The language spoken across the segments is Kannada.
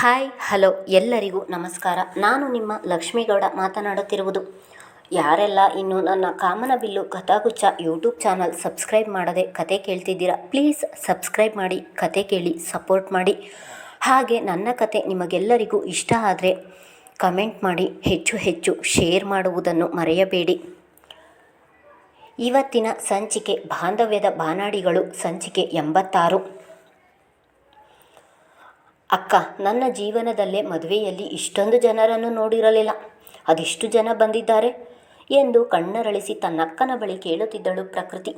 ಹಾಯ್, ಹಲೋ, ಎಲ್ಲರಿಗೂ ನಮಸ್ಕಾರ. ನಾನು ನಿಮ್ಮ ಲಕ್ಷ್ಮೀಗೌಡ ಮಾತನಾಡುತ್ತಿರುವುದು. ಯಾರೆಲ್ಲ ಇನ್ನು ನನ್ನ ಕಾಮನಬಿಲ್ಲು ಕಥಾಗುಚ್ಛ ಯೂಟ್ಯೂಬ್ ಚಾನಲ್ ಸಬ್ಸ್ಕ್ರೈಬ್ ಮಾಡದೆ ಕತೆ ಕೇಳ್ತಿದ್ದೀರಾ, ಪ್ಲೀಸ್ ಸಬ್ಸ್ಕ್ರೈಬ್ ಮಾಡಿ, ಕತೆ ಕೇಳಿ ಸಪೋರ್ಟ್ ಮಾಡಿ. ಹಾಗೆ ನನ್ನ ಕತೆ ನಿಮಗೆಲ್ಲರಿಗೂ ಇಷ್ಟ ಆದರೆ ಕಮೆಂಟ್ ಮಾಡಿ, ಹೆಚ್ಚು ಹೆಚ್ಚು ಶೇರ್ ಮಾಡುವುದನ್ನು ಮರೆಯಬೇಡಿ. ಇವತ್ತಿನ ಸಂಚಿಕೆ ಬಾಂಧವ್ಯದ ಬಾನಾಡಿಗಳು ಸಂಚಿಕೆ ಎಂಬತ್ತಾರು. ಅಕ್ಕ, ನನ್ನ ಜೀವನದಲ್ಲೇ ಮದುವೆಯಲ್ಲಿ ಇಷ್ಟೊಂದು ಜನರನ್ನು ನೋಡಿರಲಿಲ್ಲ. ಅದೆಷ್ಟು ಜನ ಬಂದಿದ್ದಾರೆ ಎಂದು ಕಣ್ಣರಳಿಸಿ ತನ್ನಕ್ಕನ ಬಳಿ ಕೇಳುತ್ತಿದ್ದಳು ಪ್ರಕೃತಿ.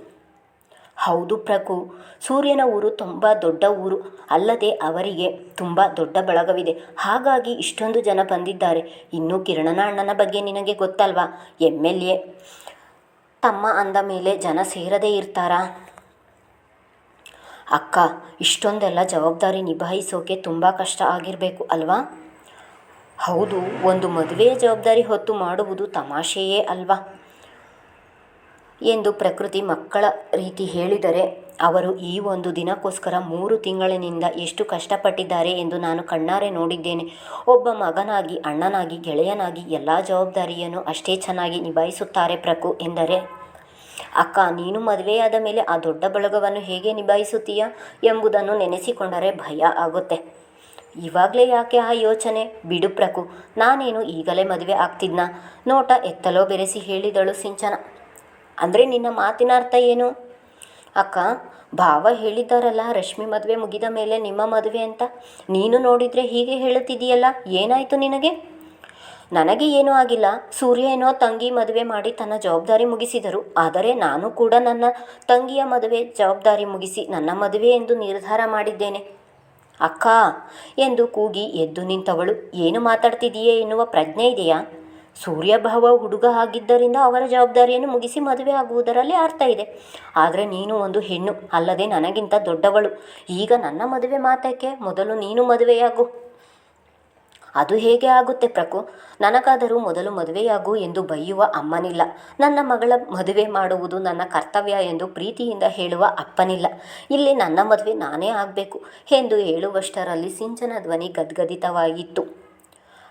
ಹೌದು ಪ್ರಕು ಸೂರ್ಯನ ಊರು ತುಂಬ ದೊಡ್ಡ ಊರು. ಅಲ್ಲದೆ ಅವರಿಗೆ ತುಂಬ ದೊಡ್ಡ ಬಳಗವಿದೆ. ಹಾಗಾಗಿ ಇಷ್ಟೊಂದು ಜನ ಬಂದಿದ್ದಾರೆ. ಇನ್ನು ಕಿರಣನ ಅಣ್ಣನ ಬಗ್ಗೆ ನಿನಗೆ ಗೊತ್ತಲ್ವಾ? ಎಂ ಎಲ್ ಎ ತಮ್ಮ ಅಂದ ಮೇಲೆ ಜನ ಸೇರದೇ ಇರ್ತಾರಾ? ಅಕ್ಕ, ಇಷ್ಟೊಂದೆಲ್ಲ ಜವಾಬ್ದಾರಿ ನಿಭಾಯಿಸೋಕೆ ತುಂಬ ಕಷ್ಟ ಆಗಿರಬೇಕು ಅಲ್ವಾ? ಹೌದು, ಒಂದು ಮದುವೆಯ ಜವಾಬ್ದಾರಿ ಹೊತ್ತು ಮಾಡುವುದು ತಮಾಷೆಯೇ ಅಲ್ವಾ? ಎಂದು ಪ್ರಕೃತಿ ಮಕ್ಕಳ ರೀತಿ ಹೇಳಿದರೆ, ಅವರು ಈ ಒಂದು ದಿನಕ್ಕೋಸ್ಕರ ಮೂರು ತಿಂಗಳಿನಿಂದ ಎಷ್ಟು ಕಷ್ಟಪಟ್ಟಿದ್ದಾರೆ ಎಂದು ನಾನು ಕಣ್ಣಾರೆ ನೋಡಿದ್ದೇನೆ. ಒಬ್ಬ ಮಗನಾಗಿ, ಅಣ್ಣನಾಗಿ, ಗೆಳೆಯನಾಗಿ ಎಲ್ಲ ಜವಾಬ್ದಾರಿಯನ್ನು ಅಷ್ಟೇ ಚೆನ್ನಾಗಿ ನಿಭಾಯಿಸುತ್ತಾರೆ ಪ್ರಕು ಎಂದರೆ ಅಕ್ಕ, ನೀನು ಮದುವೆಯಾದ ಮೇಲೆ ಆ ದೊಡ್ಡ ಬಳಗವನ್ನು ಹೇಗೆ ನಿಭಾಯಿಸುತ್ತೀಯ ಎಂಬುದನ್ನು ನೆನೆಸಿಕೊಂಡರೆ ಭಯ ಆಗುತ್ತೆ. ಇವಾಗಲೇ ಯಾಕೆ ಆ ಯೋಚನೆ? ಬಿಡು ಪ್ರಕು ನಾನೇನು ಈಗಲೇ ಮದುವೆ ಆಗ್ತಿದ್ನ? ನೋಟ ಎತ್ತಲೋ ಬೆರೆಸಿ ಹೇಳಿದಳು ಸಿಂಚನ. ಅಂದರೆ ನಿನ್ನ ಮಾತಿನ ಅರ್ಥ ಏನು? ಅಕ್ಕ, ಭಾವ ಹೇಳಿದ್ದಾರಲ್ಲ, ರಶ್ಮಿ ಮದುವೆ ಮುಗಿದ ಮೇಲೆ ನಿಮ್ಮ ಮದುವೆ ಅಂತ. ನೀನು ನೋಡಿದರೆ ಹೀಗೆ ಹೇಳುತ್ತಿದೆಯಲ್ಲ ಏನಾಯಿತು ನಿನಗೆ? ನನಗೆ ಏನೂ ಆಗಿಲ್ಲ. ಸೂರ್ಯ ಏನೋ ತಂಗಿ ಮದುವೆ ಮಾಡಿ ತನ್ನ ಜವಾಬ್ದಾರಿ ಮುಗಿಸಿದರು. ಆದರೆ ನಾನು ಕೂಡ ನನ್ನ ತಂಗಿಯ ಮದುವೆ ಜವಾಬ್ದಾರಿ ಮುಗಿಸಿ ನನ್ನ ಮದುವೆ ಎಂದು ನಿರ್ಧಾರ ಮಾಡಿದ್ದೇನೆ. ಅಕ್ಕ ಎಂದು ಕೂಗಿ ಎದ್ದು ನಿಂತವಳು. ಏನು ಮಾತಾಡ್ತಿದೀಯೇ ಎನ್ನುವ ಪ್ರಜ್ಞೆ ಇದೆಯಾ? ಸೂರ್ಯ ಭಾವ ಹುಡುಗ ಆಗಿದ್ದರಿಂದ ಅವರ ಜವಾಬ್ದಾರಿಯನ್ನು ಮುಗಿಸಿ ಮದುವೆ ಆಗುವುದರಲ್ಲಿ ಅರ್ಥ ಇದೆ. ಆದರೆ ನೀನು ಒಂದು ಹೆಣ್ಣು, ಅಲ್ಲದೆ ನನಗಿಂತ ದೊಡ್ಡವಳು. ಈಗ ನನ್ನ ಮದುವೆ ಮಾತಕ್ಕೆ ಮೊದಲು ನೀನು ಮದುವೆಯಾಗು. ಅದು ಹೇಗೆ ಆಗುತ್ತೆ ಪ್ರಕು ನನಗಾದರೂ ಮೊದಲು ಮದುವೆಯಾಗು ಎಂದು ಬೈಯುವ ಅಮ್ಮನಿಲ್ಲ. ನನ್ನ ಮಗಳ ಮದುವೆ ಮಾಡುವುದು ನನ್ನ ಕರ್ತವ್ಯ ಎಂದು ಪ್ರೀತಿಯಿಂದ ಹೇಳುವ ಅಪ್ಪನಿಲ್ಲ. ಇಲ್ಲಿ ನನ್ನ ಮದುವೆ ನಾನೇ ಆಗಬೇಕು ಎಂದು ಹೇಳುವಷ್ಟರಲ್ಲಿ ಸಿಂಚನ ಧ್ವನಿ ಗದ್ಗದಿತವಾಗಿತ್ತು.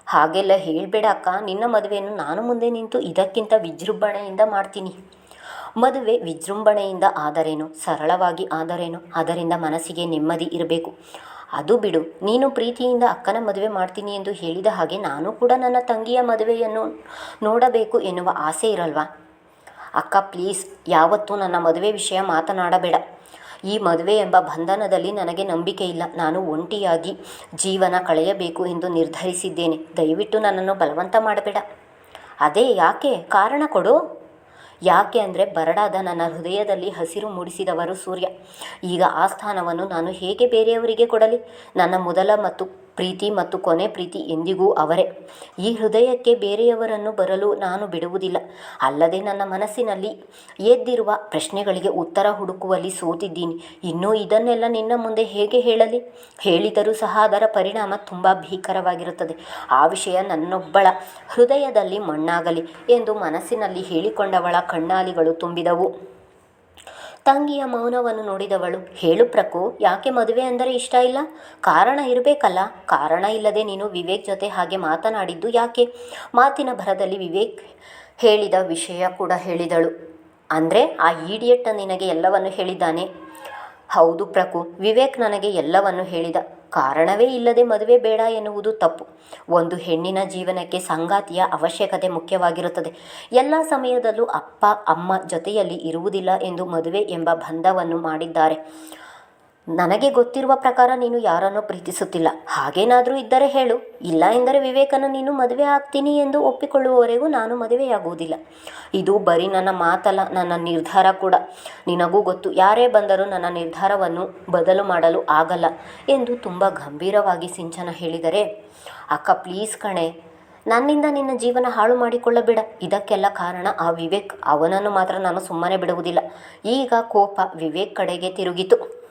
ಹಾಗೆಲ್ಲ ಹೇಳಬೇಡ ಅಕ್ಕ, ನಿನ್ನ ಮದುವೆಯನ್ನು ನಾನು ಮುಂದೆ ನಿಂತು ಇದಕ್ಕಿಂತ ವಿಜೃಂಭಣೆಯಿಂದ ಮಾಡ್ತೀನಿ. ಮದುವೆ ವಿಜೃಂಭಣೆಯಿಂದ ಆದರೇನು? ಸರಳವಾಗಿ ಆದರೇನು? ಅದರಿಂದ ಮನಸ್ಸಿಗೆ ನೆಮ್ಮದಿ ಇರಬೇಕು. ಅದು ಬಿಡು, ನೀನು ಪ್ರೀತಿಯಿಂದ ಅಕ್ಕನ ಮದುವೆ ಮಾಡ್ತೀನಿ ಎಂದು ಹೇಳಿದ ಹಾಗೆ ನಾನು ಕೂಡ ನನ್ನ ತಂಗಿಯ ಮದುವೆಯನ್ನು ನೋಡಬೇಕು ಎನ್ನುವ ಆಸೆ ಇರಲ್ವಾ? ಅಕ್ಕ, ಪ್ಲೀಸ್, ಯಾವತ್ತೂ ನನ್ನ ಮದುವೆ ವಿಷಯ ಮಾತನಾಡಬೇಡ. ಈ ಮದುವೆ ಎಂಬ ಬಂಧನದಲ್ಲಿ ನನಗೆ ನಂಬಿಕೆ ಇಲ್ಲ. ನಾನು ಒಂಟಿಯಾಗಿ ಜೀವನ ಕಳೆಯಬೇಕು ಎಂದು ನಿರ್ಧರಿಸಿದ್ದೇನೆ. ದಯವಿಟ್ಟು ನನ್ನನ್ನು ಬಲವಂತ ಮಾಡಬೇಡ. ಅದೇ ಯಾಕೆ? ಕಾರಣ ಕೊಡು. ಯಾಕೆ ಅಂದರೆ ಬರಡಾದ ನನ್ನ ಹೃದಯದಲ್ಲಿ ಹಸಿರು ಮೂಡಿಸಿದವರು ಸೂರ್ಯ. ಈಗ ಆ ಸ್ಥಾನವನ್ನು ನಾನು ಹೇಗೆ ಬೇರೆಯವರಿಗೆ ಕೊಡಲಿ? ನನ್ನ ಮೊದಲ ಮತ್ತು ಪ್ರೀತಿ ಮತ್ತು ಕೊನೆ ಪ್ರೀತಿ ಎಂದಿಗೂ ಅವರೇ. ಈ ಹೃದಯಕ್ಕೆ ಬೇರೆಯವರನ್ನು ಬರಲು ನಾನು ಬಿಡುವುದಿಲ್ಲ. ಅಲ್ಲದೆ ನನ್ನ ಮನಸ್ಸಿನಲ್ಲಿ ಎದ್ದಿರುವ ಪ್ರಶ್ನೆಗಳಿಗೆ ಉತ್ತರ ಹುಡುಕುವಲ್ಲಿ ಸೋತಿದ್ದೀನಿ. ಇನ್ನೂ ಇದನ್ನೆಲ್ಲ ನಿನ್ನ ಮುಂದೆ ಹೇಗೆ ಹೇಳಲಿ? ಹೇಳಿದರೂ ಸಹ ಅದರ ಪರಿಣಾಮ ತುಂಬ ಭೀಕರವಾಗಿರುತ್ತದೆ. ಆ ವಿಷಯ ನನ್ನೊಬ್ಬಳ ಹೃದಯದಲ್ಲಿ ಮಣ್ಣಾಗಲಿ ಎಂದು ಮನಸ್ಸಿನಲ್ಲಿ ಹೇಳಿಕೊಂಡವಳ ಕಣ್ಣಾಲಿಗಳು ತುಂಬಿದವು. ತಂಗಿಯ ಮೌನವನ್ನು ನೋಡಿದವಳು, ಹೇಳು ಪ್ರಕು ಯಾಕೆ ಮದುವೆ ಅಂದರೆ ಇಷ್ಟ ಇಲ್ಲ? ಕಾರಣ ಇರಬೇಕಲ್ಲ. ಕಾರಣ ಇಲ್ಲದೆ ನೀನು ವಿವೇಕ್ ಜೊತೆ ಹಾಗೆ ಮಾತನಾಡಿದ್ದು ಯಾಕೆ? ಮಾತಿನ ಭರದಲ್ಲಿ ವಿವೇಕ್ ಹೇಳಿದ ವಿಷಯ ಕೂಡ ಹೇಳಿದಳು. ಅಂದರೆ ಆ ಈಡಿಯಟ್ ನಿನಗೆ ಎಲ್ಲವನ್ನು ಹೇಳಿದ್ದಾನೆ. ಹೌದು ಪ್ರಕು ವಿವೇಕ್ ನನಗೆ ಎಲ್ಲವನ್ನು ಹೇಳಿದ. ಕಾರಣವೇ ಇಲ್ಲದೆ ಮದುವೆ ಬೇಡ ಎನ್ನುವುದು ತಪ್ಪು. ಒಂದು ಹೆಣ್ಣಿನ ಜೀವನಕ್ಕೆ ಸಂಗಾತಿಯ ಅವಶ್ಯಕತೆ ಮುಖ್ಯವಾಗಿರುತ್ತದೆ. ಎಲ್ಲ ಸಮಯದಲ್ಲೂ ಅಪ್ಪ, ಅಮ್ಮ ಜೊತೆಯಲ್ಲಿ ಇರುವುದಿಲ್ಲ ಎಂದು ಮದುವೆ ಎಂಬ ಬಂಧವನ್ನು ಮಾಡಿದ್ದಾರೆ. ನನಗೆ ಗೊತ್ತಿರುವ ಪ್ರಕಾರ ನೀನು ಯಾರನ್ನೂ ಪ್ರೀತಿಸುತ್ತಿಲ್ಲ. ಹಾಗೇನಾದರೂ ಇದ್ದರೆ ಹೇಳು. ಇಲ್ಲ ಎಂದರೆ ವಿವೇಕನ ನೀನು ಮದುವೆ ಆಗ್ತೀನಿ ಎಂದು ಒಪ್ಪಿಕೊಳ್ಳುವವರೆಗೂ ನಾನು ಮದುವೆಯಾಗುವುದಿಲ್ಲ. ಇದು ಬರೀ ನನ್ನ ಮಾತಲ್ಲ, ನನ್ನ ನಿರ್ಧಾರ ಕೂಡ. ನಿನಗೂ ಗೊತ್ತು, ಯಾರೇ ಬಂದರೂ ನನ್ನ ನಿರ್ಧಾರವನ್ನು ಬದಲು ಮಾಡಲು ಆಗಲ್ಲ ಎಂದು ತುಂಬ ಗಂಭೀರವಾಗಿ ಸಿಂಚನ ಹೇಳಿದರೆ, ಅಕ್ಕ, ಪ್ಲೀಸ್ ಕಣೆ, ನನ್ನಿಂದ ನಿನ್ನ ಜೀವನ ಹಾಳು ಮಾಡಿಕೊಳ್ಳಬೇಡ. ಇದಕ್ಕೆಲ್ಲ ಕಾರಣ ಆ ವಿವೇಕ್. ಅವನನ್ನು ಮಾತ್ರ ನಾನು ಸುಮ್ಮನೆ ಬಿಡುವುದಿಲ್ಲ. ಈಗ ಕೋಪ ವಿವೇಕ್ ಕಡೆಗೆ ತಿರುಗಿತು.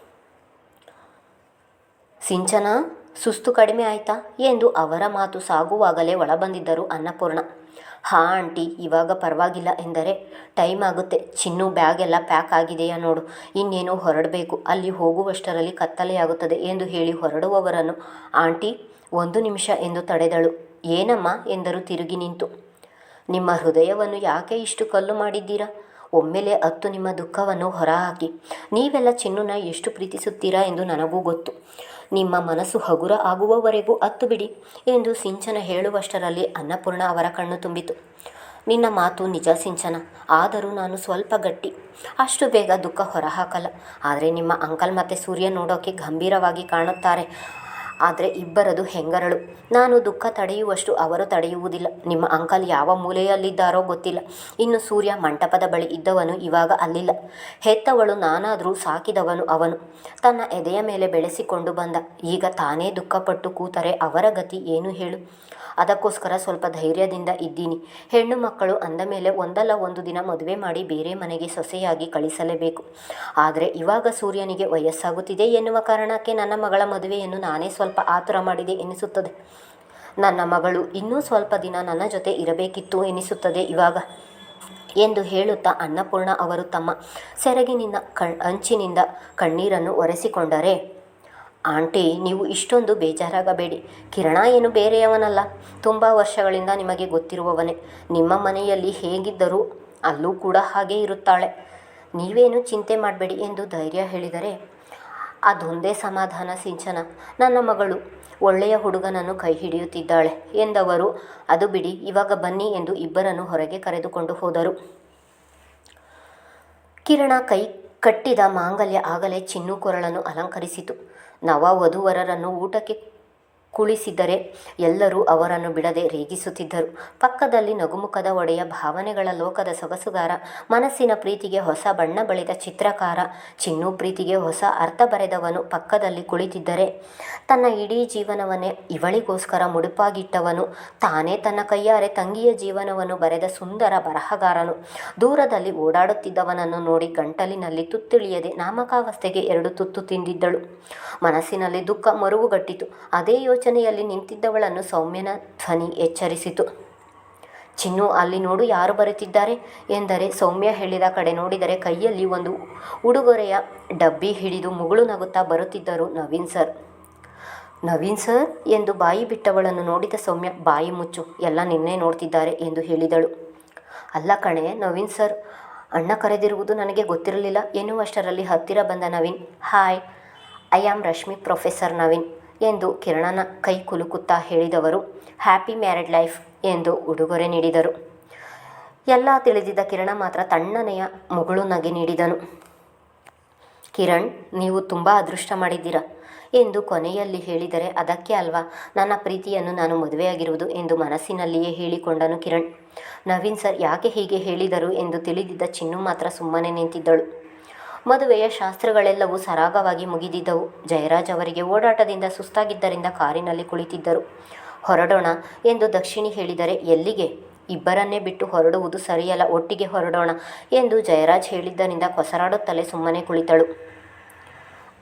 ಸಿಂಚನ, ಸುಸ್ತು ಕಡಿಮೆ ಆಯ್ತಾ ಎಂದು ಅವರ ಮಾತು ಸಾಗುವಾಗಲೇ ಒಳಬಂದಿದ್ದರು ಅನ್ನಪೂರ್ಣ. ಹಾ, ಆಂಟಿ, ಇವಾಗ ಪರವಾಗಿಲ್ಲ ಎಂದರೆ ಟೈಮ್ ಆಗುತ್ತೆ. ಚಿನ್ನು ಬ್ಯಾಗ್ ಎಲ್ಲ ಪ್ಯಾಕ್ ಆಗಿದೆಯಾ ನೋಡು. ಇನ್ನೇನು ಹೊರಡಬೇಕು. ಅಲ್ಲಿ ಹೋಗುವಷ್ಟರಲ್ಲಿ ಕತ್ತಲೆಯಾಗುತ್ತದೆ ಎಂದು ಹೇಳಿ ಹೊರಡುವವರನ್ನು ಆಂಟಿ, ಒಂದು ನಿಮಿಷ ಎಂದು ತಡೆದಳು. ಏನಮ್ಮ ಎಂದರು ತಿರುಗಿ ನಿಂತು. ನಿಮ್ಮ ಹೃದಯವನ್ನು ಯಾಕೆ ಇಷ್ಟು ಕಲ್ಲು ಮಾಡಿದ್ದೀರಾ? ಒಮ್ಮೆಲೆ ಅತ್ತು ನಿಮ್ಮ ದುಃಖವನ್ನು ಹೊರಹಾಕಿ. ನೀವೆಲ್ಲ ಚಿನ್ನುನ ಎಷ್ಟು ಪ್ರೀತಿಸುತ್ತೀರಾ ಎಂದು ನನಗೂ ಗೊತ್ತು. ನಿಮ್ಮ ಮನಸ್ಸು ಹಗುರ ಆಗುವವರೆಗೂ ಅತ್ತು ಬಿಡಿ ಎಂದು ಸಿಂಚನ ಹೇಳುವಷ್ಟರಲ್ಲಿ ಅನ್ನಪೂರ್ಣ ಅವರ ಕಣ್ಣು ತುಂಬಿತು. ನಿನ್ನ ಮಾತು ನಿಜ ಸಿಂಚನ, ಆದರೂ ನಾನು ಸ್ವಲ್ಪ ಗಟ್ಟಿ. ಅಷ್ಟು ಬೇಗ ದುಃಖ ಹೊರಹಾಕಲ್ಲ. ಆದರೆ ನಿಮ್ಮ ಅಂಕಲ್ ಮತ್ತು ಸೂರ್ಯ ನೋಡೋಕೆ ಗಂಭೀರವಾಗಿ ಕಾಣುತ್ತಾರೆ. ಆದರೆ ಇಬ್ಬರದು ಹೆಂಗರಳು. ನಾನು ದುಃಖ ತಡೆಯುವಷ್ಟು ಅವರು ತಡೆಯುವುದಿಲ್ಲ. ನಿಮ್ಮ ಅಂಕಲ್ ಯಾವ ಮೂಲೆಯಲ್ಲಿದ್ದಾರೋ ಗೊತ್ತಿಲ್ಲ. ಇನ್ನು ಸೂರ್ಯ ಮಂಟಪದ ಬಳಿ ಇದ್ದವನು ಇವಾಗ ಅಲ್ಲಿಲ್ಲ. ಹೆತ್ತವಳು ನಾನಾದರೂ ಸಾಕಿದವನು ಅವನು. ತನ್ನ ಎದೆಯ ಮೇಲೆ ಬೆಳೆಸಿಕೊಂಡು ಬಂದ. ಈಗ ತಾನೇ ದುಃಖಪಟ್ಟು ಕೂತರೆ ಅವರ ಗತಿ ಏನು ಹೇಳು? ಅದಕ್ಕೋಸ್ಕರ ಸ್ವಲ್ಪ ಧೈರ್ಯದಿಂದ ಇದ್ದೀನಿ. ಹೆಣ್ಣು ಮಕ್ಕಳು ಅಂದ ಮೇಲೆ ಒಂದಲ್ಲ ಒಂದು ದಿನ ಮದುವೆ ಮಾಡಿ ಬೇರೆ ಮನೆಗೆ ಸೊಸೆಯಾಗಿ ಕಳಿಸಲೇಬೇಕು. ಆದರೆ ಇವಾಗ ಸೂರ್ಯನಿಗೆ ವಯಸ್ಸಾಗುತ್ತಿದೆ ಎನ್ನುವ ಕಾರಣಕ್ಕೆ ನನ್ನ ಮಗಳ ಮದುವೆಯನ್ನು ನಾನೇ ಸ್ವಲ್ಪ ಆತುರ ಮಾಡಿದೆ ಎನಿಸುತ್ತದೆ. ನನ್ನ ಮಗಳು ಇನ್ನೂ ಸ್ವಲ್ಪ ದಿನ ನನ್ನ ಜೊತೆ ಇರಬೇಕಿತ್ತು ಎನಿಸುತ್ತದೆ ಇವಾಗ ಎಂದು ಹೇಳುತ್ತಾ ಅನ್ನಪೂರ್ಣ ಅವರು ತಮ್ಮ ಸೆರಗಿನಿಂದ ಕಣ್, ಅಂಚಿನಿಂದ ಕಣ್ಣೀರನ್ನು ಒರೆಸಿಕೊಂಡರೆ, ಆಂಟಿ, ನೀವು ಇಷ್ಟೊಂದು ಬೇಜಾರಾಗಬೇಡಿ. ಕಿರಣ ಏನು ಬೇರೆಯವನಲ್ಲ. ತುಂಬ ವರ್ಷಗಳಿಂದ ನಿಮಗೆ ಗೊತ್ತಿರುವವನೇ. ನಿಮ್ಮ ಮನೆಯಲ್ಲಿ ಹೇಗಿದ್ದರೂ ಅಲ್ಲೂ ಕೂಡ ಹಾಗೆ ಇರುತ್ತಾಳೆ. ನೀವೇನು ಚಿಂತೆ ಮಾಡಬೇಡಿ ಎಂದು ಧೈರ್ಯ ಹೇಳಿದರೆ ಅದೊಂದೇ ಸಮಾಧಾನ ಸಿಂಚನ, ನನ್ನ ಮಗಳು. ಒಳ್ಳೆಯ ಹುಡುಗನನ್ನು ಕೈ ಹಿಡಿಯುತ್ತಿದ್ದಾಳೆ ಎಂದವರು, ಅದು ಬಿಡಿ, ಇವಾಗ ಬನ್ನಿ ಎಂದು ಇಬ್ಬರನ್ನು ಹೊರಗೆ ಕರೆದುಕೊಂಡು ಹೋದರು. ಕಿರಣ ಕೈ ಕಟ್ಟಿದ ಮಾಂಗಲ್ಯ ಆಗಲೇ ಚಿನ್ನು ಕೊರಳನ್ನು ಅಲಂಕರಿಸಿತು. ನವ ವಧುವರರನ್ನು ಊಟಕ್ಕೆ ಕುಳಿಸಿದರೆ ಎಲ್ಲರೂ ಅವರನ್ನು ಬಿಡದೆ ರೇಗಿಸುತ್ತಿದ್ದರು. ಪಕ್ಕದಲ್ಲಿ ನಗುಮುಖದ ಒಡೆಯ ಭಾವನೆಗಳ ಲೋಕದ ಸೊಗಸುಗಾರ, ಮನಸ್ಸಿನ ಪ್ರೀತಿಗೆ ಹೊಸ ಬಣ್ಣ ಬಳಿದ ಚಿತ್ರಕಾರ, ಚಿನ್ನು ಪ್ರೀತಿಗೆ ಹೊಸ ಅರ್ಥ ಬರೆದವನು ಪಕ್ಕದಲ್ಲಿ ಕುಳಿತಿದ್ದರೆ, ತನ್ನ ಇಡೀ ಜೀವನವನ್ನೇ ಇವಳಿಗೋಸ್ಕರ ಮುಡುಪಾಗಿಟ್ಟವನು, ತಾನೇ ತನ್ನ ಕೈಯಾರೆ ತಂಗಿಯ ಜೀವನವನ್ನು ಬರೆದ ಸುಂದರ ಬರಹಗಾರನು. ದೂರದಲ್ಲಿ ಓಡಾಡುತ್ತಿದ್ದವನನ್ನು ನೋಡಿ ಗಂಟಲಿನಲ್ಲಿ ತುತ್ತಿಳಿಯದೆ ನಾಮಕಾವಸ್ಥೆಗೆ ಎರಡು ತುತ್ತು ತಿಂದಿದ್ದಳು. ಮನಸ್ಸಿನಲ್ಲಿ ದುಃಖ ಮರುವುಗಟ್ಟಿತು. ಅದೇ ಯೋಚನೆಯಲ್ಲಿ ನಿಂತಿದ್ದವಳನ್ನು ಸೌಮ್ಯನ ಧ್ವನಿ ಎಚ್ಚರಿಸಿತು. ಚಿನ್ನು, ಅಲ್ಲಿ ನೋಡು ಯಾರು ಬರುತ್ತಿದ್ದಾರೆ ಎಂದರೆ ಸೌಮ್ಯ ಹೇಳಿದ ಕಡೆ ನೋಡಿದರೆ ಕೈಯಲ್ಲಿ ಒಂದು ಉಡುಗೊರೆಯ ಡಬ್ಬಿ ಹಿಡಿದು ಮುಗುಳು ನಗುತ್ತಾ ಬರುತ್ತಿದ್ದರು ನವೀನ್ ಸರ್. ನವೀನ್ ಸರ್ ಎಂದು ಬಾಯಿ ಬಿಟ್ಟವಳನ್ನು ನೋಡಿದ ಸೌಮ್ಯ, ಬಾಯಿ ಮುಚ್ಚು, ಎಲ್ಲ ನಿನ್ನೆ ನೋಡ್ತಿದ್ದಾರೆ ಎಂದು ಹೇಳಿದಳು. ಅಲ್ಲ ಕಣೆ, ನವೀನ್ ಸರ್, ಅಣ್ಣ ಕರೆದಿರುವುದು ನನಗೆ ಗೊತ್ತಿರಲಿಲ್ಲ, ಎನ್ನುವಷ್ಟರಲ್ಲಿ ಹತ್ತಿರ ಬಂದ Naveen, hi, I am Rashmi, professor Naveen. ಎಂದು ಕಿರಣನ ಕೈ ಕುಲುಕುತ್ತಾ ಹೇಳಿದವರು, ಹ್ಯಾಪಿ ಮ್ಯಾರಿಡ್ ಲೈಫ್ ಎಂದು ಉಡುಗೊರೆ ನೀಡಿದರು. ಎಲ್ಲ ತಿಳಿದಿದ್ದ ಕಿರಣ ಮಾತ್ರ ತಣ್ಣನೆಯ ಮುಗುಳು ನಗೆ ನೀಡಿದನು. ಕಿರಣ್, ನೀವು ತುಂಬ ಅದೃಷ್ಟ ಮಾಡಿದ್ದೀರ ಎಂದು ಕೊನೆಯಲ್ಲಿ ಹೇಳಿದರೆ, ಅದಕ್ಕೆ ಅಲ್ವಾ? ನನ್ನ ಪ್ರೀತಿಯನ್ನು ನಾನು ಮದುವೆಯಾಗಿರುವುದು ಎಂದು ಮನಸ್ಸಿನಲ್ಲಿಯೇ ಹೇಳಿಕೊಂಡನು ಕಿರಣ್. ನವೀನ್ ಸರ್, ಯಾಕೆ ಹೀಗೆ ಹೇಳಿದರು ಎಂದು ತಿಳಿದಿದ್ದ ಚಿನ್ನು ಮಾತ್ರ ಸುಮ್ಮನೆ ನಿಂತಿದ್ದಳು. ಮದುವೆಯ ಶಾಸ್ತ್ರಗಳೆಲ್ಲವೂ ಸರಾಗವಾಗಿ ಮುಗಿದಿದ್ದವು. ಜಯರಾಜ್ ಅವರಿಗೆ ಓಡಾಟದಿಂದ ಸುಸ್ತಾಗಿದ್ದರಿಂದ ಕಾರಿನಲ್ಲಿ ಕುಳಿತಿದ್ದರು. ಹೊರಡೋಣ ಎಂದು ದಕ್ಷಿಣಿ ಹೇಳಿದರೆ ಎಲ್ಲಿಗೆ? ಇಬ್ಬರನ್ನೇ ಬಿಟ್ಟು ಹೊರಡುವುದು ಸರಿಯಲ್ಲ, ಒಟ್ಟಿಗೆ ಹೊರಡೋಣ ಎಂದು ಜಯರಾಜ್ ಹೇಳಿದ್ದರಿಂದ ಕೊಸರಾಡುತ್ತಲೇ ಸುಮ್ಮನೆ ಕುಳಿತಳು.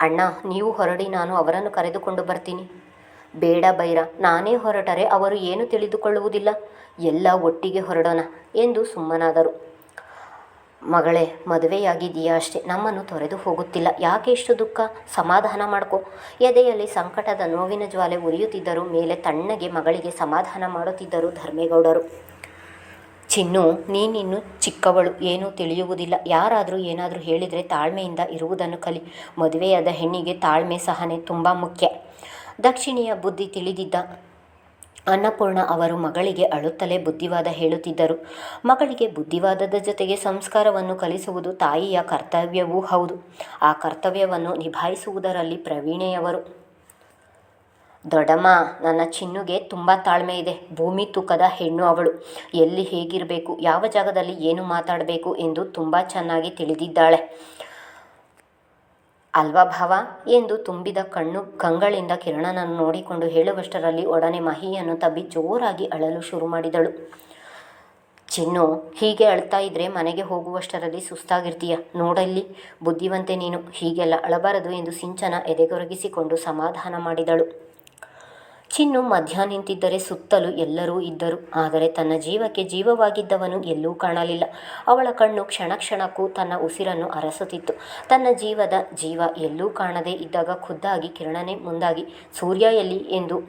ಅಣ್ಣ, ನೀವು ಹೊರಡಿ, ನಾನು ಅವರನ್ನು ಕರೆದುಕೊಂಡು ಬರ್ತೀನಿ. ಬೇಡ ಬೈರ, ನಾನೇ ಹೊರಟರೆ ಅವರು ಏನು ತಿಳಿದುಕೊಳ್ಳುವುದಿಲ್ಲ. ಎಲ್ಲ ಒಟ್ಟಿಗೆ ಹೊರಡೋಣ ಎಂದು ಸುಮ್ಮನಾದರು. ಮಗಳೇ ಮದುವೆಯಾಗಿದೆಯಾ ಅಷ್ಟೇ. ನಮ್ಮನ್ನು ತೊರೆದು ಹೋಗುತ್ತಿಲ್ಲ. ಯಾಕೆ ಇಷ್ಟು ದುಃಖ? ಸಮಾಧಾನ ಮಾಡ್ಕೋ. ಎದೆಯಲ್ಲಿ ಸಂಕಟದ ನೋವಿನ ಜ್ವಾಲೆ ಉರಿಯುತ್ತಿದ್ದರು ಮೇಲೆ ತಣ್ಣಗೆ ಮಗಳಿಗೆ ಸಮಾಧಾನ ಮಾಡುತ್ತಿದ್ದರು ಧರ್ಮೇಗೌಡರು. ಚಿನ್ನು, ನೀನಿನ್ನು ಚಿಕ್ಕವಳು. ಏನೂ ತಿಳಿಯುವುದಿಲ್ಲ. ಯಾರಾದರೂ ಏನಾದರೂ ಹೇಳಿದರೆ ತಾಳ್ಮೆಯಿಂದ ಇರುವುದನ್ನು ಕಲಿ. ಮದುವೆಯಾದ ಹೆಣ್ಣಿಗೆ ತಾಳ್ಮೆ ಸಹನೆ ತುಂಬ ಮುಖ್ಯ. ದಕ್ಷಿಣಿಯ ಬುದ್ಧಿ ತಿಳಿದಿದ್ದ ಅನ್ನಪೂರ್ಣ ಅವರು ಮಗಳಿಗೆ ಅಳುತ್ತಲೇ ಬುದ್ಧಿವಾದ ಹೇಳುತ್ತಿದ್ದರು. ಮಗಳಿಗೆ ಬುದ್ಧಿವಾದದ ಜೊತೆಗೆ ಸಂಸ್ಕಾರವನ್ನು ಕಲಿಸುವುದು ತಾಯಿಯ ಕರ್ತವ್ಯವೂ ಹೌದು. ಆ ಕರ್ತವ್ಯವನ್ನು ನಿಭಾಯಿಸುವುದರಲ್ಲಿ ಪ್ರವೀಣೆಯವರು. ದೊಡ್ಡಮ್ಮ, ನನ್ನ ಚಿನ್ನುಗೆ ತುಂಬ ತಾಳ್ಮೆ ಇದೆ. ಭೂಮಿ ತೂಕದ ಹೆಣ್ಣು ಅವಳು. ಎಲ್ಲಿ ಹೇಗಿರಬೇಕು, ಯಾವ ಜಾಗದಲ್ಲಿ ಏನು ಮಾತಾಡಬೇಕು ಎಂದು ತುಂಬ ಚೆನ್ನಾಗಿ ತಿಳಿದಿದ್ದಾಳೆ. ಅಲ್ವಾ ಭಾವ? ಎಂದು ತುಂಬಿದ ಕಣ್ಣು ಕಂಗಳಿಂದ ಕಿರಣನನ್ನು ನೋಡಿಕೊಂಡು ಹೇಳುವಷ್ಟರಲ್ಲಿ ಒಡನೆ ಮಹಿಯನ್ನು ತಬ್ಬಿ ಜೋರಾಗಿ ಅಳಲು ಶುರು ಮಾಡಿದಳು. ಚಿನ್ನು, ಹೀಗೆ ಅಳ್ತಾ ಇದ್ರೆ ಮನೆಗೆ ಹೋಗುವಷ್ಟರಲ್ಲಿ ಸುಸ್ತಾಗಿರ್ತೀಯ. ನೋಡಲ್ಲಿ, ಬುದ್ಧಿವಂತೆ ನೀನು. ಹೀಗೆಲ್ಲ ಅಳಬಾರದು ಎಂದು ಸಿಂಚನ ಎದೆಗೊರಗಿಸಿಕೊಂಡು ಸಮಾಧಾನ ಮಾಡಿದಳು. ಚಿನ್ನು ಮಧ್ಯ ನಿಂತಿದ್ದರೆ ಸುತ್ತಲೂ ಎಲ್ಲರೂ ಇದ್ದರು. ಆದರೆ ತನ್ನ ಜೀವಕ್ಕೆ ಜೀವವಾಗಿದ್ದವನು ಎಲ್ಲೂ ಕಾಣಲಿಲ್ಲ. ಅವಳ ಕಣ್ಣು ಕ್ಷಣ ಕ್ಷಣಕ್ಕೂ ತನ್ನ ಉಸಿರನ್ನು ಅರಸುತ್ತಿತ್ತು. ತನ್ನ ಜೀವದ ಜೀವ ಎಲ್ಲೂ ಕಾಣದೇ ಇದ್ದಾಗ ಖುದ್ದಾಗಿ ಕಿರಣನೇ ಮುಂದಾಗಿ, ಸೂರ್ಯ ಎಲ್ಲಿ? ಎಂದು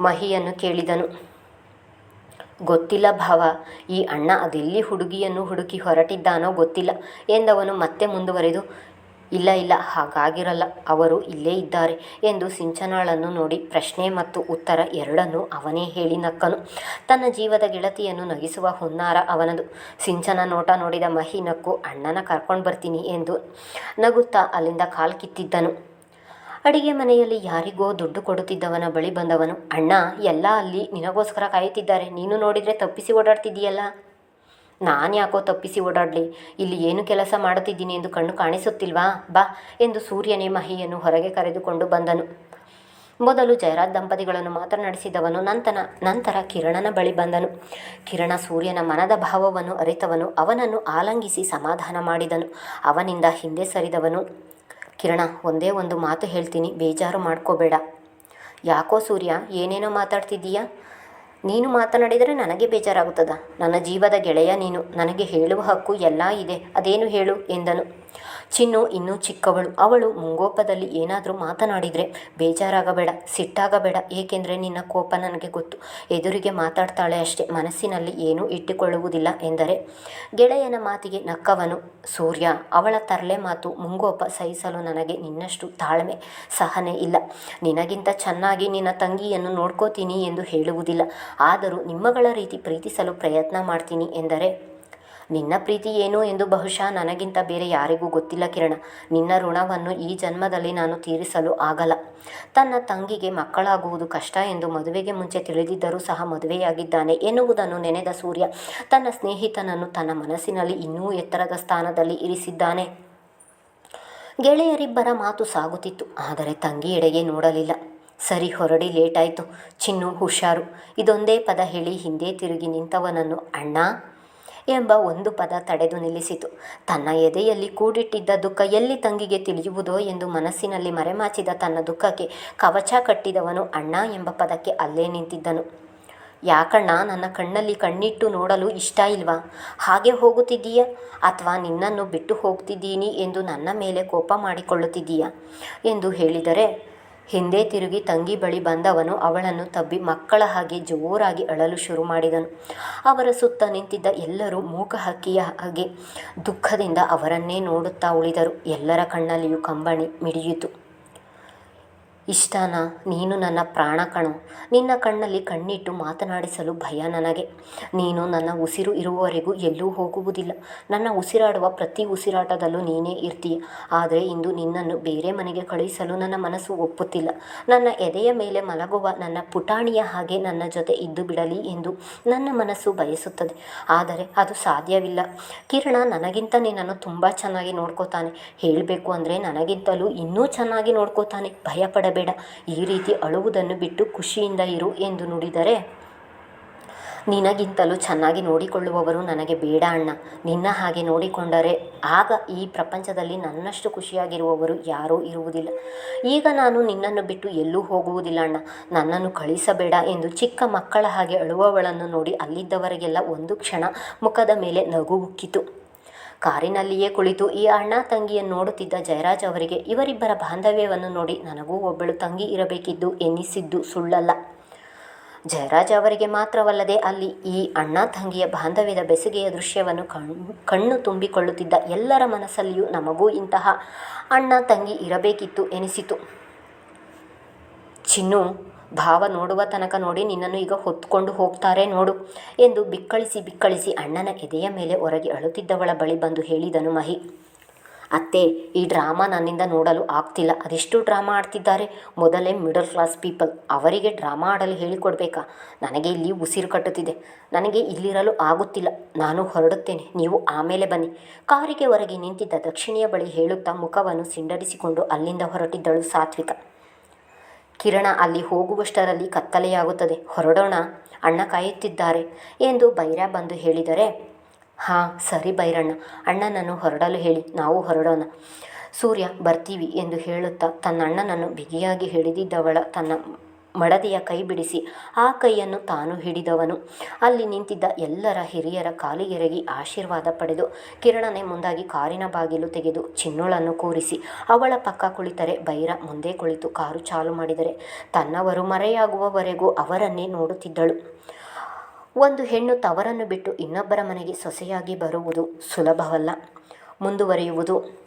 ಮಹಿಯನ್ನು ಕೇಳಿದನು. ಗೊತ್ತಿಲ್ಲ ಭಾವ, ಈ ಅಣ್ಣ ಅದೆಲ್ಲಿ ಹುಡುಗಿಯನ್ನು ಹುಡುಕಿ ಹೊರಟಿದ್ದಾನೋ ಗೊತ್ತಿಲ್ಲ ಎಂದವನು ಮತ್ತೆ ಮುಂದುವರೆದು ಇಲ್ಲ ಇಲ್ಲ, ಹಾಗಾಗಿರಲ್ಲ, ಅವರು ಇಲ್ಲೇ ಇದ್ದಾರೆ ಎಂದು ಸಿಂಚನಾಳನ್ನು ನೋಡಿ ಪ್ರಶ್ನೆ ಮತ್ತು ಉತ್ತರ ಎರಡನ್ನೂ ಅವನೇ ಹೇಳಿ ನಕ್ಕನು. ತನ್ನ ಜೀವದ ಗೆಳತಿಯನ್ನು ನಗಿಸುವ ಹುನ್ನಾರ ಅವನದು. ಸಿಂಚನ ನೋಟ ನೋಡಿದ ಮಹಿ ನಕ್ಕು, ಅಣ್ಣನ ಕರ್ಕೊಂಡು ಬರ್ತೀನಿ ಎಂದು ನಗುತ್ತಾ ಅಲ್ಲಿಂದ ಕಾಲು ಕಿತ್ತಿದ್ದನು. ಅಡಿಗೆ ಮನೆಯಲ್ಲಿ ಯಾರಿಗೋ ದುಡ್ಡು ಕೊಡುತ್ತಿದ್ದವನ ಬಳಿ ಬಂದವನು, ಅಣ್ಣ, ಎಲ್ಲ ಅಲ್ಲಿ ನಿನಗೋಸ್ಕರ ಕಾಯುತ್ತಿದ್ದಾರೆ. ನೀನು ನೋಡಿದರೆ ತಪ್ಪಿಸಿ ಓಡಾಡ್ತಿದ್ದೀಯಲ್ಲ? ನಾನು ಯಾಕೋ ತಪ್ಪಿಸಿ ಓಡಾಡಲಿ. ಇಲ್ಲಿ ಏನು ಕೆಲಸ ಮಾಡುತ್ತಿದ್ದೀನಿ ಎಂದು ಕಣ್ಣು ಕಾಣಿಸುತ್ತಿಲ್ವಾ? ಬಾ ಎಂದು ಸೂರ್ಯನೇ ಮಹಿಯನ್ನು ಹೊರಗೆ ಕರೆದುಕೊಂಡು ಬಂದನು. ಮೊದಲು ಜಯರಾಜ್ ದಂಪತಿಗಳನ್ನು ಮಾತನಾಡಿಸಿದವನು ನಂತರ ನಂತರ ಕಿರಣನ ಬಳಿ ಬಂದನು. ಕಿರಣ ಸೂರ್ಯನ ಮನದ ಭಾವವನ್ನು ಅರಿತವನು, ಅವನನ್ನು ಆಲಂಗಿಸಿ ಸಮಾಧಾನ ಮಾಡಿದನು, ಅವನಿಂದ ಹಿಂದೆ ಸರಿದವನು. ಕಿರಣ, ಒಂದೇ ಒಂದು ಮಾತು ಹೇಳ್ತೀನಿ, ಬೇಜಾರು ಮಾಡ್ಕೋಬೇಡ. ಯಾಕೋ ಸೂರ್ಯ, ಏನೇನೋ ಮಾತಾಡ್ತಿದ್ದೀಯಾ? ನೀನು ಮಾತನಾಡಿದರೆ ನನಗೆ ಬೇಜಾರಾಗುತ್ತದ? ನನ್ನ ಜೀವದ ಗೆಳೆಯ ನೀನು, ನನಗೆ ಹೇಳುವ ಹಕ್ಕು ಎಲ್ಲ ಇದೆ, ಅದೇನು ಹೇಳು ಎಂದನು. ಚಿನ್ನು, ಇನ್ನೂ ಚಿಕ್ಕವಳು. ಅವಳು ಮುಂಗೋಪದಲ್ಲಿ ಏನಾದರೂ ಮಾತನಾಡಿದರೆ ಬೇಜಾರಾಗಬೇಡ, ಸಿಟ್ಟಾಗಬೇಡ. ಏಕೆಂದರೆ ನಿನ್ನ ಕೋಪ ನನಗೆ ಗೊತ್ತು. ಎದುರಿಗೆ ಮಾತಾಡ್ತಾಳೆ ಅಷ್ಟೇ. ಮನಸ್ಸಿನಲ್ಲಿ ಏನೂ ಇಟ್ಟುಕೊಳ್ಳುವುದಿಲ್ಲ ಎಂದರೆ, ಗೆಳೆಯನ ಮಾತಿಗೆ ನಕ್ಕವನು ಸೂರ್ಯ. ಅವಳ ತರಲೆ ಮಾತು ಮುಂಗೋಪ ಸಹಿಸಲು ನನಗೆ ನಿನ್ನಷ್ಟು ತಾಳ್ಮೆ, ಸಹನೆ ಇಲ್ಲ. ನಿನಗಿಂತ ಚೆನ್ನಾಗಿ ನಿನ್ನ ತಂಗಿಯನ್ನು ನೋಡ್ಕೋತೀನಿ ಎಂದು ಹೇಳುವುದಿಲ್ಲ. ಆದರೂ ನಿಮ್ಮಗಳ ರೀತಿ ಪ್ರೀತಿಸಲು ಪ್ರಯತ್ನ ಮಾಡ್ತೀನಿ ಎಂದರೆ ನಿನ್ನ ಪ್ರೀತಿ ಏನು ಎಂದು ಬಹುಶಃ ನನಗಿಂತ ಬೇರೆ ಯಾರಿಗೂ ಗೊತ್ತಿಲ್ಲ ಕಿರಣ. ನಿನ್ನ ಋಣವನ್ನು ಈ ಜನ್ಮದಲ್ಲಿ ನಾನು ತೀರಿಸಲು ಆಗಲ್ಲ. ತನ್ನ ತಂಗಿಗೆ ಮಕ್ಕಳಾಗುವುದು ಕಷ್ಟ ಎಂದು ಮದುವೆಗೆ ಮುಂಚೆ ತಿಳಿದಿದ್ದರೂ ಸಹ ಮದುವೆಯಾಗಿದ್ದಾನೆ ಎನ್ನುವುದನ್ನು ನೆನೆದ ಸೂರ್ಯ ತನ್ನ ಸ್ನೇಹಿತನನ್ನು ತನ್ನ ಮನಸ್ಸಿನಲ್ಲಿ ಇನ್ನೂ ಎತ್ತರದ ಸ್ಥಾನದಲ್ಲಿ ಇರಿಸಿದ್ದಾನೆ. ಗೆಳೆಯರಿಬ್ಬರ ಮಾತು ಸಾಗುತ್ತಿತ್ತು. ಆದರೆ ತಂಗಿ ಎಡೆಗೆ ನೋಡಲಿಲ್ಲ. ಸರಿ, ಹೊರಡಿ, ಲೇಟಾಯಿತು. ಚಿನ್ನು ಹುಷಾರು. ಇದೊಂದೇ ಪದ ಹೇಳಿ ಹಿಂದೆ ತಿರುಗಿ ನಿಂತವನನ್ನು. ಅಣ್ಣ ಎಂಬ ಒಂದು ಪದ ತಡೆದು ನಿಲ್ಲಿಸಿತು. ತನ್ನ ಎದೆಯಲ್ಲಿ ಕೂಡಿಟ್ಟಿದ್ದ ದುಃಖ ಎಲ್ಲಿ ತಂಗಿಗೆ ತಿಳಿಯುವುದೋ ಎಂದು ಮನಸ್ಸಿನಲ್ಲಿ ಮರೆಮಾಚಿದ ತನ್ನ ದುಃಖಕ್ಕೆ ಕವಚ ಕಟ್ಟಿದವನು ಅಣ್ಣ ಎಂಬ ಪದಕ್ಕೆ ಅಲ್ಲೇ ನಿಂತಿದ್ದನು. ಯಾಕಣ್ಣ ನನ್ನ ಕಣ್ಣಲ್ಲಿ ಕಣ್ಣಿಟ್ಟು ನೋಡಲು ಇಷ್ಟ ಇಲ್ವಾ? ಹಾಗೆ ಹೋಗುತ್ತಿದ್ದೀಯ? ಅಥವಾ ನಿನ್ನನ್ನು ಬಿಟ್ಟು ಹೋಗ್ತಿದ್ದೀನಿ ಎಂದು ನನ್ನ ಮೇಲೆ ಕೋಪ ಮಾಡಿಕೊಳ್ಳುತ್ತಿದ್ದೀಯಾ? ಎಂದು ಹೇಳಿದರೆ ಹಿಂದೆ ತಿರುಗಿ ತಂಗಿ ಬಳಿ ಬಂದವನು ಅವಳನ್ನು ತಬ್ಬಿ ಮಕ್ಕಳ ಹಾಗೆ ಜೋರಾಗಿ ಅಳಲು ಶುರು ಮಾಡಿದನು. ಅವರ ಸುತ್ತ ನಿಂತಿದ್ದ ಎಲ್ಲರೂ ಮೂಕ ಹಕ್ಕಿಯ ಹಾಗೆ ದುಃಖದಿಂದ ಅವರನ್ನೇ ನೋಡುತ್ತಾ ಉಳಿದರು. ಎಲ್ಲರ ಕಣ್ಣಲ್ಲಿಯೂ ಕಂಬಣಿ ಮಿಡಿಯಿತು. ಇಷ್ಟನಾ? ನೀನು ನನ್ನ ಪ್ರಾಣ ಕಣು. ನಿನ್ನ ಕಣ್ಣಲ್ಲಿ ಕಣ್ಣಿಟ್ಟು ಮಾತನಾಡಿಸಲು ಭಯ ನನಗೆ. ನೀನು ನನ್ನ ಉಸಿರು ಇರುವವರೆಗೂ ಎಲ್ಲೂ ಹೋಗುವುದಿಲ್ಲ. ನನ್ನ ಉಸಿರಾಡುವ ಪ್ರತಿ ಉಸಿರಾಟದಲ್ಲೂ ನೀನೇ ಇರ್ತೀಯ. ಆದರೆ ಇಂದು ನಿನ್ನನ್ನು ಬೇರೆ ಮನೆಗೆ ಕಳುಹಿಸಲು ನನ್ನ ಮನಸ್ಸು ಒಪ್ಪುತ್ತಿಲ್ಲ. ನನ್ನ ಎದೆಯ ಮೇಲೆ ಮಲಗುವ ನನ್ನ ಪುಟಾಣಿಯ ಹಾಗೆ ನನ್ನ ಜೊತೆ ಇದ್ದು ಬಿಡಲಿ ಎಂದು ನನ್ನ ಮನಸ್ಸು ಬಯಸುತ್ತದೆ. ಆದರೆ ಅದು ಸಾಧ್ಯವಿಲ್ಲ. ಕಿರಣ ನನಗಿಂತ ನಿನ್ನನ್ನು ತುಂಬ ಚೆನ್ನಾಗಿ ನೋಡ್ಕೋತಾನೆ. ಹೇಳಬೇಕು ಅಂದರೆ ನನಗಿಂತಲೂ ಇನ್ನೂ ಚೆನ್ನಾಗಿ ನೋಡ್ಕೋತಾನೆ. ಭಯಪಡ ಬೇಡ. ಈ ರೀತಿ ಅಳುವುದನ್ನು ಬಿಟ್ಟು ಖುಷಿಯಿಂದ ಇರು ಎಂದು ನುಡಿದರೆ, ನಿನಗಿಂತಲೂ ಚೆನ್ನಾಗಿ ನೋಡಿಕೊಳ್ಳುವವರು ನನಗೆ ಬೇಡ ಅಣ್ಣ. ನಿನ್ನ ಹಾಗೆ ನೋಡಿಕೊಂಡರೆ ಆಗ ಈ ಪ್ರಪಂಚದಲ್ಲಿ ನನ್ನಷ್ಟು ಖುಷಿಯಾಗಿರುವವರು ಯಾರೂ ಇರುವುದಿಲ್ಲ. ಈಗ ನಾನು ನಿನ್ನನ್ನು ಬಿಟ್ಟು ಎಲ್ಲೂ ಹೋಗುವುದಿಲ್ಲ ಅಣ್ಣ. ನನ್ನನ್ನು ಕಳಿಸಬೇಡ ಎಂದು ಚಿಕ್ಕ ಮಕ್ಕಳ ಹಾಗೆ ಅಳುವವಳನ್ನು ನೋಡಿ ಅಲ್ಲಿದ್ದವರಿಗೆಲ್ಲ ಒಂದು ಕ್ಷಣ ಮುಖದ ಮೇಲೆ ನಗು ಉಕ್ಕಿತು. ಕಾರಿನಲ್ಲಿಯೇ ಕುಳಿತು ಈ ಅಣ್ಣ ತಂಗಿಯನ್ನು ನೋಡುತ್ತಿದ್ದ ಜಯರಾಜ್ ಅವರಿಗೆ, ಇವರಿಬ್ಬರ ಬಾಂಧವ್ಯವನ್ನು ನೋಡಿ ನನಗೂ ಒಬ್ಬಳು ತಂಗಿ ಇರಬೇಕಿದ್ದು ಎನ್ನಿಸಿದ್ದು ಸುಳ್ಳಲ್ಲ. ಜಯರಾಜ್ ಅವರಿಗೆ ಮಾತ್ರವಲ್ಲದೆ ಅಲ್ಲಿ ಈ ಅಣ್ಣ ತಂಗಿಯ ಬಾಂಧವ್ಯದ ಬೆಸುಗೆಯ ದೃಶ್ಯವನ್ನು ಕಣ್ಣು ಕಣ್ಣು ತುಂಬಿಕೊಳ್ಳುತ್ತಿದ್ದ ಎಲ್ಲರ ಮನಸ್ಸಲ್ಲಿಯೂ ನಮಗೂ ಇಂತಹ ಅಣ್ಣ ತಂಗಿ ಇರಬೇಕಿತ್ತು ಎನಿಸಿತು ಚಿನ್ನು ಭಾವ ನೋಡುವ ತನಕ ನೋಡಿ ನಿನ್ನನ್ನು ಈಗ ಹೊತ್ಕೊಂಡು ಹೋಗ್ತಾರೆ ನೋಡು ಎಂದು ಬಿಕ್ಕಳಿಸಿ ಬಿಕ್ಕಳಿಸಿ ಅಣ್ಣನ ಎದೆಯ ಮೇಲೆ ಹೊರಗೆ ಅಳುತ್ತಿದ್ದವಳ ಬಳಿ ಬಂದು ಹೇಳಿದನು ಮಹಿ. ಅತ್ತೆ, ಈ ಡ್ರಾಮಾ ನನ್ನಿಂದ ನೋಡಲು ಆಗ್ತಿಲ್ಲ. ಅದೆಷ್ಟು ಡ್ರಾಮಾ ಆಡ್ತಿದ್ದಾರೆ? ಮೊದಲೇ ಮಿಡಲ್ ಕ್ಲಾಸ್ ಪೀಪಲ್. ಅವರಿಗೆ ಡ್ರಾಮಾ ಆಡಲು ಹೇಳಿಕೊಡ್ಬೇಕಾ? ನನಗೆ ಇಲ್ಲಿ ಉಸಿರು ಕಟ್ಟುತ್ತಿದೆ. ನನಗೆ ಇಲ್ಲಿರಲು ಆಗುತ್ತಿಲ್ಲ. ನಾನು ಹೊರಡುತ್ತೇನೆ. ನೀವು ಆಮೇಲೆ ಬನ್ನಿ. ಕಾರಿಗೆ ಹೊರಗೆ ನಿಂತಿದ್ದ ದಕ್ಷಿಣಿಯ ಬಳಿ ಹೇಳುತ್ತಾ ಮುಖವನ್ನು ಸಿಂಡರಿಸಿಕೊಂಡು ಅಲ್ಲಿಂದ ಹೊರಟಿದ್ದಳು ಸಾತ್ವಿಕ. ಕಿರಣ ಅಲ್ಲಿ ಹೋಗುವಷ್ಟರಲ್ಲಿ ಕತ್ತಲೆಯಾಗುತ್ತದೆ. ಹೊರಡೋಣ, ಅಣ್ಣ ಕಾಯುತ್ತಿದ್ದಾರೆ ಎಂದು ಬೈರ ಬಂದು ಹೇಳಿದರೆ, ಹಾಂ, ಸರಿ ಬೈರಣ್ಣ ಅಣ್ಣನನ್ನು ಹೊರಡಲು ಹೇಳಿ, ನಾವು ಹೊರಡೋಣ. ಸೂರ್ಯ, ಬರ್ತೀವಿ ಎಂದು ಹೇಳುತ್ತಾ ತನ್ನ ಅಣ್ಣನನ್ನು ಬಿಗಿಯಾಗಿ ಹಿಡಿದಿದ್ದವಳ ತನ್ನ ಮಡದಿಯ ಕೈ ಬಿಡಿಸಿ ಆ ಕೈಯನ್ನು ತಾನು ಹಿಡಿದವನು. ಅಲ್ಲಿ ನಿಂತಿದ್ದ ಎಲ್ಲರ ಹಿರಿಯರ ಕಾಲಿಗೆರಗಿ ಆಶೀರ್ವಾದ ಪಡೆದು ಕಿರಣನೆ ಮುಂದಾಗಿ ಕಾರಿನ ಬಾಗಿಲು ತೆಗೆದು ಚಿನ್ನೋಳನ್ನು ಕೂರಿಸಿ ಅವಳ ಪಕ್ಕ ಕುಳಿತರೆ ಬೈರ ಮುಂದೆ ಕುಳಿತು ಕಾರು ಚಾಲು ಮಾಡಿದರೆ. ತನ್ನವರು ಮರೆಯಾಗುವವರೆಗೂ ಅವರನ್ನೇ ನೋಡುತ್ತಿದ್ದಳು. ಒಂದು ಹೆಣ್ಣು ತವರನ್ನು ಬಿಟ್ಟು ಇನ್ನೊಬ್ಬರ ಮನೆಗೆ ಸೊಸೆಯಾಗಿ ಬರುವುದು ಸುಲಭವಲ್ಲ. ಮುಂದುವರಿಯುವುದು